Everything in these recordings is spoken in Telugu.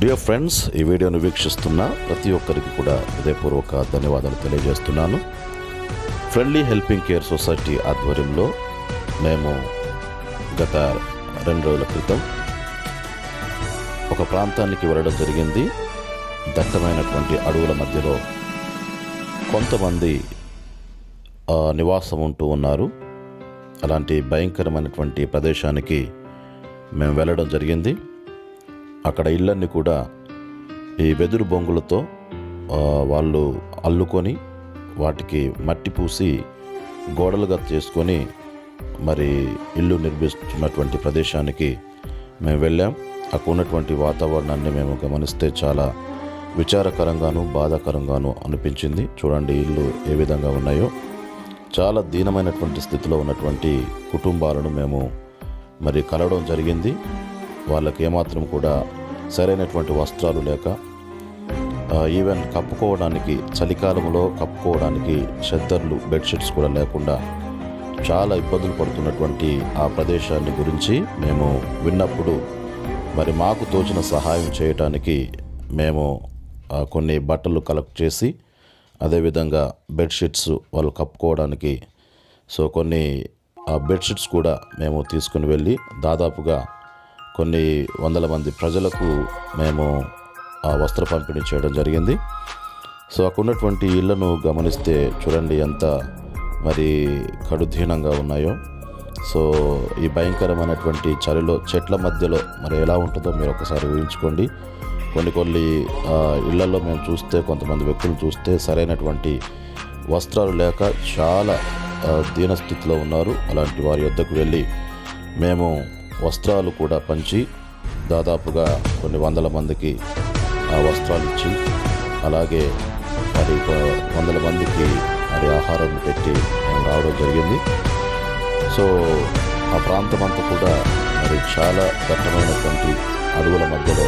డియర్ ఫ్రెండ్స్ ఈ వీడియోను వీక్షిస్తున్న ప్రతి ఒక్కరికి కూడా హృదయపూర్వక ధన్యవాదాలు తెలియజేస్తున్నాను. ఫ్రెండ్లీ హెల్పింగ్ కేర్ సొసైటీ ఆధ్వర్యంలో మేము గత రెండు రోజుల క్రితం ఒక ప్రాంతానికి వెళ్ళడం జరిగింది. దట్టమైనటువంటి అడవుల మధ్యలో కొంతమంది నివాసం ఉంటూ ఉన్నారు. అలాంటి భయంకరమైనటువంటి ప్రదేశానికి మేము వెళ్ళడం జరిగింది. అక్కడ ఇళ్ళన్నీ కూడా ఈ వెదురు బొంగులతో వాళ్ళు అల్లుకొని వాటికి మట్టి పూసి గోడలుగా చేసుకొని మరి ఇల్లు నిర్మిస్తున్నటువంటి ప్రదేశానికి మేము వెళ్ళాం. అక్కడ ఉన్నటువంటి వాతావరణాన్ని మేము గమనిస్తే చాలా విచారకరంగాను బాధాకరంగాను అనిపించింది. చూడండి ఇల్లు ఏ విధంగా ఉన్నాయో. చాలా దీనమైనటువంటి స్థితిలో ఉన్నటువంటి కుటుంబాలను మేము మరి కలవడం జరిగింది. వాళ్ళకి ఏమాత్రం కూడా సరైనటువంటి వస్త్రాలు లేక ఈవెన్ కప్పుకోవడానికి చలికాలంలో కప్పుకోవడానికి షెద్దర్లు బెడ్షీట్స్ కూడా లేకుండా చాలా ఇబ్బందులు పడుతున్నటువంటి ఆ ప్రదేశాన్ని గురించి మేము విన్నప్పుడు మరి మాకు తోచిన సహాయం చేయటానికి మేము కొన్ని బట్టలు కలెక్ట్ చేసి అదేవిధంగా బెడ్షీట్స్ వాళ్ళు కప్పుకోవడానికి సో కొన్ని ఆ బెడ్షీట్స్ కూడా మేము తీసుకుని వెళ్ళి దాదాపుగా కొన్ని వందల మంది ప్రజలకు మేము ఆ వస్త్ర పంపిణీ చేయడం జరిగింది. సో అక్కడ ఉన్నటువంటి ఇళ్ళను గమనిస్తే చూడండి ఎంత మరి కడుధీనంగా ఉన్నాయో. సో ఈ భయంకరమైనటువంటి చలిలో చెట్ల మధ్యలో మరి ఎలా ఉంటుందో మీరు ఒకసారి ఊహించుకోండి. కొన్ని కొన్ని ఆ, ఇళ్ళలో మేము చూస్తే కొంతమంది వ్యక్తులు చూస్తే సరైనటువంటి వస్త్రాలు లేక చాలా దీనస్థితిలో ఉన్నారు. అలాంటి వారి యొద్దకు వెళ్ళి మేము వస్త్రాలు కూడా పంచి దాదాపుగా కొన్ని వందల మందికి ఆ వస్త్రాలు ఇచ్చి అలాగే మరి వందల మందికి మరి ఆహారం పెట్టి రావడం జరిగింది. సో ఆ ప్రాంతం అంతా కూడా మరి చాలా దట్టమైనటువంటి అడవుల మధ్యలో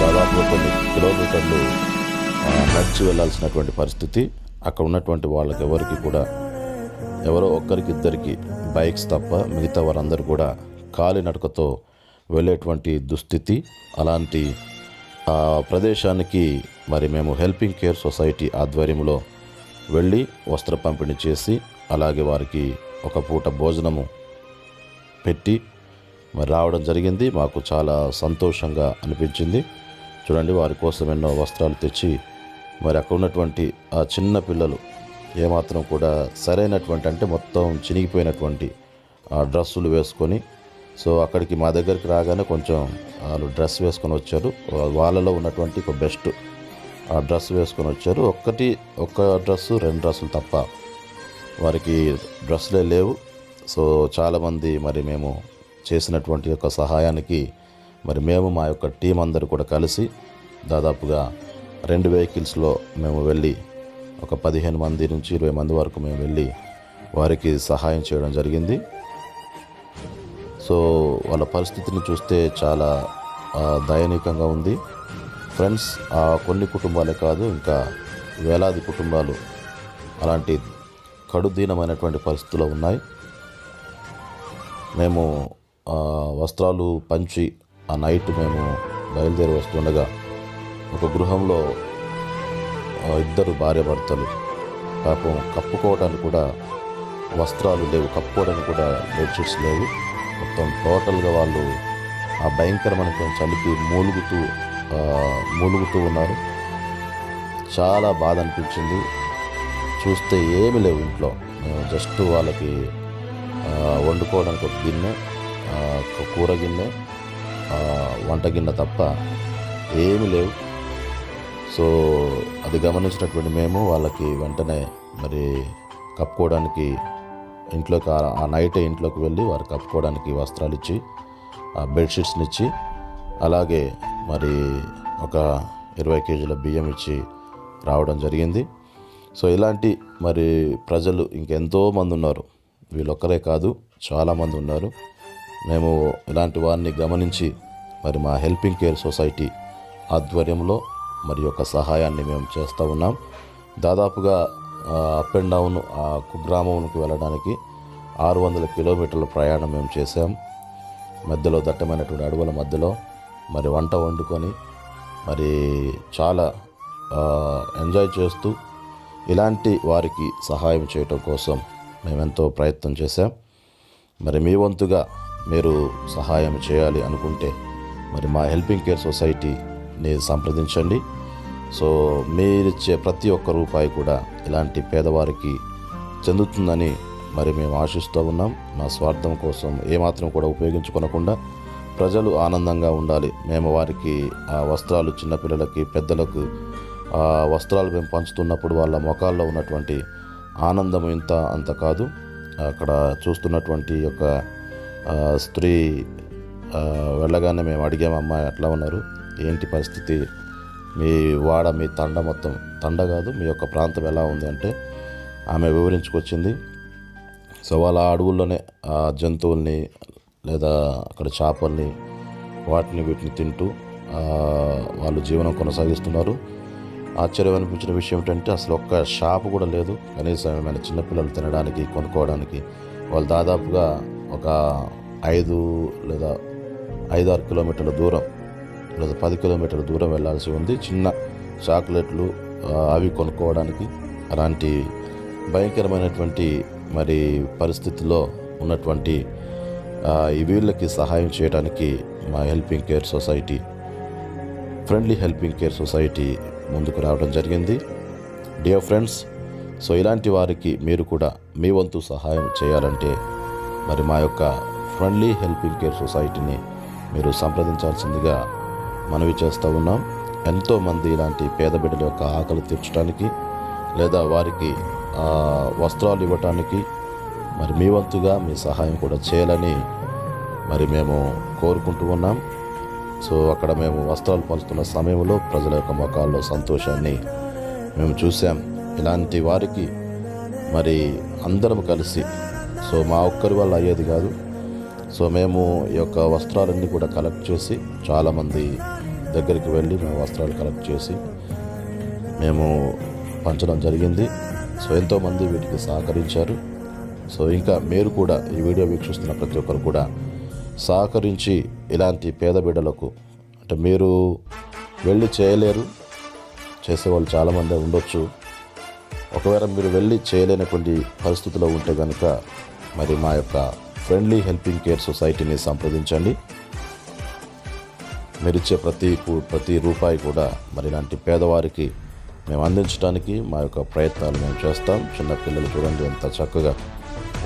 దాదాపు కొన్ని కిలోమీటర్లు నడిచి వెళ్ళాల్సినటువంటి పరిస్థితి. అక్కడ ఉన్నటువంటి వాళ్ళకి ఎవరికి కూడా ఎవరో ఒక్కరికిద్దరికి బైక్స్ తప్ప మిగతా వారందరూ కూడా కాలినడకతో వెళ్ళేటువంటి దుస్థితి. అలాంటి ఆ ప్రదేశానికి మరి మేము హెల్పింగ్ కేర్ సొసైటీ ఆధ్వర్యంలో వెళ్ళి వస్త్ర పంపిణీ చేసి అలాగే వారికి ఒక పూట భోజనము పెట్టి మరి రావడం జరిగింది. మాకు చాలా సంతోషంగా అనిపించింది. చూడండి వారి కోసం ఎన్నో వస్త్రాలు తెచ్చి మరి అక్కడ ఉన్నటువంటి ఆ చిన్న పిల్లలు ఏమాత్రం కూడా సరైనటువంటి అంటే మొత్తం చినిగిపోయినటువంటి ఆ డ్రెస్సులు వేసుకొని సో అక్కడికి మా దగ్గరికి రాగానే కొంచెం వాళ్ళు డ్రెస్ వేసుకొని వచ్చారు. వాళ్ళలో ఉన్నటువంటి ఒక బెస్ట్ ఆ డ్రెస్ వేసుకొని వచ్చారు. ఒక్కటి ఒక్క డ్రెస్సు రెండు డ్రెస్సులు తప్ప వారికి డ్రెస్సులే లేవు. సో చాలామంది మరి మేము చేసినటువంటి యొక్క సహాయానికి మరి మేము మా యొక్క టీం అందరూ కూడా కలిసి దాదాపుగా రెండు వెహికల్స్లో మేము వెళ్ళి ఒక పదిహేను మంది నుంచి ఇరవై మంది వరకు మేము వెళ్ళి వారికి సహాయం చేయడం జరిగింది. సో వాళ్ళ పరిస్థితిని చూస్తే చాలా దయనీయంగా ఉంది. ఫ్రెండ్స్ ఆ కొన్ని కుటుంబాలే కాదు ఇంకా వేలాది కుటుంబాలు అలాంటి కడుదీనమైనటువంటి పరిస్థితుల్లో ఉన్నాయి. మేము వస్త్రాలు పంచి ఆ నైట్ మేము బయలుదేరి వస్తుండగా ఒక గృహంలో ఇద్దరు భార్యాభర్తలు పాపం కప్పుకోవడానికి కూడా వస్త్రాలు లేవు కప్పుకోవడానికి కూడా బెడ్షీట్స్ లేవు. మొత్తం టోటల్గా వాళ్ళు ఆ భయంకరమైన చలికి మూలుగుతూ మూలుగుతూ ఉన్నారు. చాలా బాధ అనిపించింది. చూస్తే ఏమి లేవు ఇంట్లో. జస్ట్ వాళ్ళకి వండుకోవడానికి ఒక గిన్నె కూర గిన్నె వంట గిన్నె తప్ప ఏమి లేవు. సో అది గమనించినటువంటి మేము వాళ్ళకి వెంటనే మరి కప్పుకోవడానికి ఇంట్లోకి ఆ- ఆ నైటే ఇంట్లోకి వెళ్ళి వారు కప్పుకోవడానికి వస్త్రాలు ఇచ్చి ఆ బెడ్షీట్స్ని ఇచ్చి అలాగే మరి ఒక ఇరవై కేజీల బియ్యం ఇచ్చి రావడం జరిగింది. సో ఇలాంటి మరి ప్రజలు ఇంకెంతో మంది ఉన్నారు. వీళ్ళొక్కరే కాదు చాలామంది ఉన్నారు. మేము ఇలాంటి వారిని గమనించి మరి మా హెల్పింగ్ కేర్ సొసైటీ ఆధ్వర్యంలో మరి యొక్క సహాయాన్ని మేము చేస్తూ ఉన్నాం. దాదాపుగా అప్ అండ్ డౌన్ ఆ కుగ్రామంకి వెళ్ళడానికి ఆరు వందల కిలోమీటర్ల ప్రయాణం మేము చేసాం మధ్యలో దట్టమైనటువంటి అడవుల మధ్యలో మరి వంట వండుకొని మరి చాలా ఎంజాయ్ చేస్తూ ఇలాంటి వారికి సహాయం చేయటం కోసం మేమెంతో ప్రయత్నం చేశాం. మరి మీ వంతుగా మీరు సహాయం చేయాలి అనుకుంటే మరి మా హెల్పింగ్ కేర్ సొసైటీ నేను సంప్రదించండి. సో మీరిచ్చే ప్రతి ఒక్క రూపాయి కూడా ఇలాంటి పేదవారికి చెందుతుందని మరి మేము ఆశిస్తూ ఉన్నాం. మా స్వార్థం కోసం ఏమాత్రం కూడా ఉపయోగించుకోనకుండా ప్రజలు ఆనందంగా ఉండాలి. మేము వారికి ఆ వస్త్రాలు చిన్నపిల్లలకి పెద్దలకు ఆ వస్త్రాలు మేము పంచుతున్నప్పుడు వాళ్ళ ముఖాల్లో ఉన్నటువంటి ఆనందం ఇంత అంత కాదు. అక్కడ చూస్తున్నటువంటి యొక్క స్త్రీ వెళ్ళగానే మేము అడిగామమ్మా ఎట్లా ఉన్నారు. ఏంటి పరిస్థితి? మీ వాడ మీ తండ మొత్తం తండ కాదు మీ యొక్క ప్రాంతం ఎలా ఉంది అంటే ఆమె వివరించుకొచ్చింది. సో వాళ్ళ అడవుల్లోనే ఆ జంతువుల్ని లేదా అక్కడ చేపల్ని వాటిని వీటిని తింటూ వాళ్ళు జీవనం కొనసాగిస్తున్నారు. ఆశ్చర్యం అనిపించిన విషయం ఏంటంటే అసలు ఒక్క షాప్ కూడా లేదు. కనీసం ఏమైనా చిన్నపిల్లలు తినడానికి కొనుక్కోవడానికి వాళ్ళు దాదాపుగా ఒక ఐదు లేదా ఐదు ఆరు కిలోమీటర్ల దూరం లేదా పది కిలోమీటర్ల దూరం వెళ్ళాల్సి ఉంది. చిన్న చాక్లెట్లు అవి కొనుక్కోవడానికి అలాంటి భయంకరమైనటువంటి మరి పరిస్థితిలో ఉన్నటువంటి ఈ వీళ్ళకి సహాయం చేయడానికి మా helping care society friendly helping care society ముందుకు రావడం జరిగింది. డియర్ ఫ్రెండ్స్ సో ఇలాంటి వారికి మీరు కూడా మీ వంతు సహాయం చేయాలంటే మరి మా యొక్క ఫ్రెండ్లీ హెల్పింగ్ కేర్ సొసైటీని మీరు సంప్రదించాల్సిందిగా మనవి చేస్తూ ఉన్నాం. ఎంతోమంది ఇలాంటి పేద బిడ్డల యొక్క ఆకలి తీర్చడానికి లేదా వారికి వస్త్రాలు ఇవ్వటానికి మరి మీ వంతుగా మీ సహాయం కూడా చేయాలని మరి మేము కోరుకుంటూ ఉన్నాం. సో అక్కడ మేము వస్త్రాలు పంచుతున్న సమయంలో ప్రజల యొక్క ముఖాల్లో సంతోషాన్ని మేము చూసాం ఇలాంటి వారికి మరి అందరం కలిసి సో మా ఒక్కరి వల్ల అయ్యేది కాదు. సో మేము ఈ యొక్క వస్త్రాలన్నీ కూడా కలెక్ట్ చేసి చాలామంది దగ్గరికి వెళ్ళి మేము వస్త్రాలు కలెక్ట్ చేసి మేము పంచడం జరిగింది. సో ఎంతోమంది వీటికి సహకరించారు. సో ఇంకా మీరు కూడా ఈ వీడియో వీక్షిస్తున్న ప్రతి ఒక్కరు కూడా సహకరించి ఇలాంటి పేద బిడ్డలకు అంటే మీరు వెళ్ళి చేయలేరు. చేసేవాళ్ళు చాలామంది ఉండొచ్చు. ఒకవేళ మీరు వెళ్ళి చేయలేనటువంటి పరిస్థితిలో ఉంటే కనుక మరి మా యొక్క ఫ్రెండ్లీ హెల్పింగ్ కేర్ సొసైటీని సంప్రదించండి. మీరిచ్చే ప్రతి ప్రతి రూపాయి కూడా మరి ఇలాంటి పేదవారికి మేము అందించడానికి మా యొక్క ప్రయత్నాలు మేము చేస్తాం. చిన్నపిల్లలు చూడండి ఎంత చక్కగా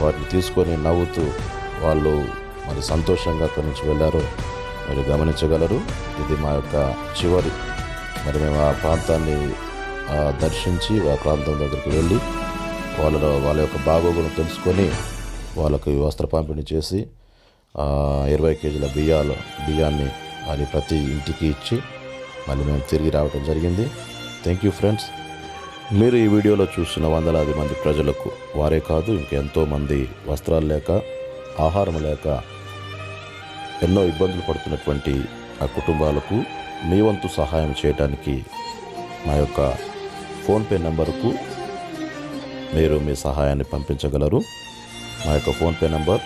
వాటిని తీసుకొని నవ్వుతూ వాళ్ళు మరి సంతోషంగా అక్కడి నుంచి వెళ్ళారో మీరు గమనించగలరు. ఇది మా యొక్క చివరి మరి మేము ఆ ప్రాంతాన్ని దర్శించి ఆ ప్రాంతం దగ్గరికి వెళ్ళి వాళ్ళ వాళ్ళ యొక్క బాగోగులు తెలుసుకొని వాళ్ళకి వస్త్ర పంపిణీ చేసి ఇరవై కేజీల బియ్యాలు బియ్యాన్ని అది ప్రతి ఇంటికి ఇచ్చి మళ్ళీ మేము తిరిగి రావడం జరిగింది. థ్యాంక్ యూ ఫ్రెండ్స్ మీరు ఈ వీడియోలో చూసిన వందలాది మంది ప్రజలకు వారే కాదు ఇంకెంతోమంది వస్త్రాలు లేక ఆహారం లేక ఎన్నో ఇబ్బందులు పడుతున్నటువంటి ఆ కుటుంబాలకు మీ వంతు సహాయం చేయడానికి మా యొక్క ఫోన్పే నెంబర్కు మీరు మీ సహాయాన్ని పంపించగలరు. మా యొక్క ఫోన్పే నంబర్